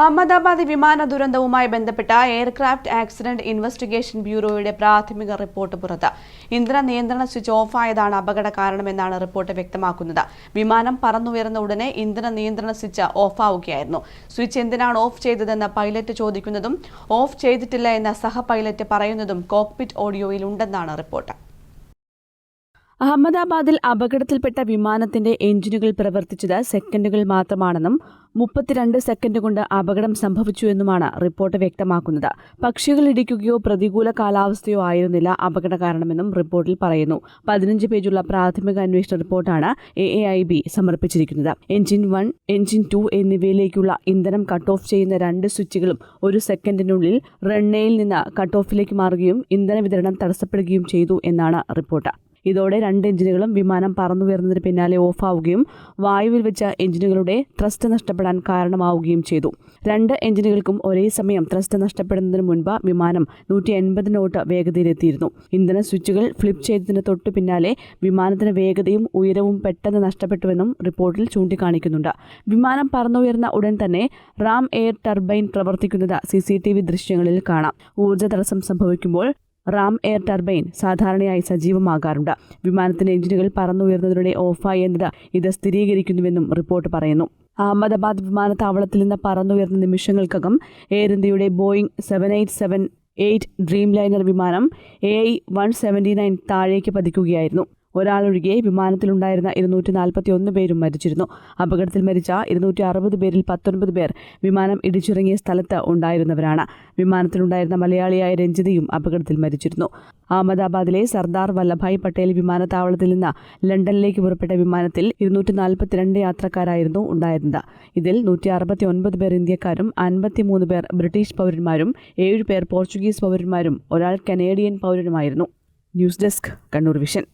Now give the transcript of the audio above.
അഹമ്മദാബാദ് വിമാന ദുരന്തവുമായി ബന്ധപ്പെട്ട aircraft accident investigation ബ്യൂറോയുടെ പ്രാഥമിക റിപ്പോർട്ട് പുറത്ത്. ഇന്ധന നിയന്ത്രണ സ്വിച്ച് ഓഫായതാണ് അപകട കാരണമെന്നാണ് റിപ്പോർട്ട് വ്യക്തമാക്കുന്നത്. വിമാനം പറന്നുയർന്ന ഉടനെ ഇന്ധന നിയന്ത്രണ സ്വിച്ച് ഓഫാവുകയായിരുന്നു. സ്വിച്ച് എന്തിനാണ് ഓഫ് ചെയ്തതെന്ന് പൈലറ്റ് ചോദിക്കുന്നതും ഓഫ് ചെയ്തിട്ടില്ല എന്ന സഹ പൈലറ്റ് പറയുന്നതും കോക്പിറ്റ് ഓഡിയോയിൽ ഉണ്ടെന്നാണ് റിപ്പോർട്ട്. അഹമ്മദാബാദിൽ അപകടത്തിൽപ്പെട്ട വിമാനത്തിന്റെ എഞ്ചിനുകൾ പ്രവർത്തിച്ചത് സെക്കൻഡുകൾ മാത്രമാണെന്നും മുപ്പത്തിരണ്ട് സെക്കൻഡ് കൊണ്ട് അപകടം സംഭവിച്ചുവെന്നുമാണ് റിപ്പോർട്ട് വ്യക്തമാക്കുന്നത്. പക്ഷികൾ ഇടിക്കുകയോ പ്രതികൂല കാലാവസ്ഥയോ ആയിരുന്നില്ല അപകട കാരണമെന്നും റിപ്പോർട്ടിൽ പറയുന്നു. പതിനഞ്ച് പേജുള്ള പ്രാഥമിക അന്വേഷണ റിപ്പോർട്ടാണ് എ എ ഐ ബി സമർപ്പിച്ചിരിക്കുന്നത്. എഞ്ചിൻ വൺ എഞ്ചിൻ ടു എന്നിവയിലേക്കുള്ള ഇന്ധനം കട്ട് ഓഫ് ചെയ്യുന്ന രണ്ട് സ്വിച്ചുകളും ഒരു സെക്കൻഡിനുള്ളിൽ റണ്ണയിൽ നിന്ന് കട്ട് ഓഫിലേക്ക് മാറുകയും ഇന്ധന വിതരണം തടസ്സപ്പെടുകയും ചെയ്തു എന്നാണ് റിപ്പോർട്ട്. ഇതോടെ രണ്ട് എഞ്ചിനുകളും വിമാനം പറന്നുയർന്നതിന് പിന്നാലെ ഓഫാവുകയും വായുവിൽ വെച്ച എഞ്ചിനുകളുടെ ത്രസ്റ്റ് നഷ്ടപ്പെടാൻ കാരണമാവുകയും ചെയ്തു. രണ്ട് എഞ്ചിനുകൾക്കും ഒരേ സമയം ത്രസ്റ്റ് നഷ്ടപ്പെടുന്നതിന് മുൻപ് വിമാനം നൂറ്റി എൺപത് നോട്ട് വേഗതയിലെത്തിയിരുന്നു. ഇന്ധന സ്വിച്ചുകൾ ഫ്ലിപ്പ് ചെയ്തതിന് തൊട്ടു പിന്നാലെ വിമാനത്തിന് വേഗതയും ഉയരവും പെട്ടെന്ന് നഷ്ടപ്പെട്ടുവെന്നും റിപ്പോർട്ടിൽ ചൂണ്ടിക്കാണിക്കുന്നുണ്ട്. വിമാനം പറന്നുയർന്ന ഉടൻ തന്നെ റാം എയർ ടർബൈൻ പ്രവർത്തിക്കുന്നത് സി സി ടി വി ദൃശ്യങ്ങളിൽ കാണാം. ഊർജ തടസ്സം സംഭവിക്കുമ്പോൾ റാം എയർ ടർബൈൻ സാധാരണയായി സജീവമാകാറുണ്ട്. വിമാനത്തിന്റെ എഞ്ചിനുകൾ പറന്നുയർന്നതിലൂടെ ഓഫായി എന്നത് ഇത് സ്ഥിരീകരിക്കുന്നുവെന്നും റിപ്പോർട്ട് പറയുന്നു. അഹമ്മദാബാദ് വിമാനത്താവളത്തിൽ നിന്ന് പറന്നുയർന്ന നിമിഷങ്ങൾക്കകം എയർ ഇന്ത്യയുടെ Boeing seven eight seven eight Dreamliner വിമാനം A I one seventy nine താഴേക്ക് പതിക്കുകയായിരുന്നു. ഒരാളൊഴികെ വിമാനത്തിലുണ്ടായിരുന്ന ഇരുന്നൂറ്റി നാൽപ്പത്തി ഒന്ന് പേരും മരിച്ചിരുന്നു. അപകടത്തിൽ മരിച്ച ഇരുന്നൂറ്റി അറുപത് പേരിൽ പത്തൊൻപത് പേർ വിമാനം ഇടിച്ചിറങ്ങിയ സ്ഥലത്ത് ഉണ്ടായിരുന്നവരാണ്. വിമാനത്തിലുണ്ടായിരുന്ന മലയാളിയായ രഞ്ജിതയും അപകടത്തിൽ മരിച്ചിരുന്നു. അഹമ്മദാബാദിലെ സർദാർ വല്ലഭായ് പട്ടേൽ വിമാനത്താവളത്തിൽ നിന്ന് ലണ്ടനിലേക്ക് പുറപ്പെട്ട വിമാനത്തിൽ ഇരുന്നൂറ്റി നാൽപ്പത്തിരണ്ട് യാത്രക്കാരായിരുന്നു ഉണ്ടായിരുന്നത്. ഇതിൽ നൂറ്റി അറുപത്തി ഒൻപത് പേർ ഇന്ത്യക്കാരും അൻപത്തിമൂന്ന് പേർ ബ്രിട്ടീഷ് പൗരന്മാരും ഏഴ് പേർ പോർച്ചുഗീസ് പൗരന്മാരും ഒരാൾ Canadian പൗരനുമായിരുന്നു. News desk Kannur Vision.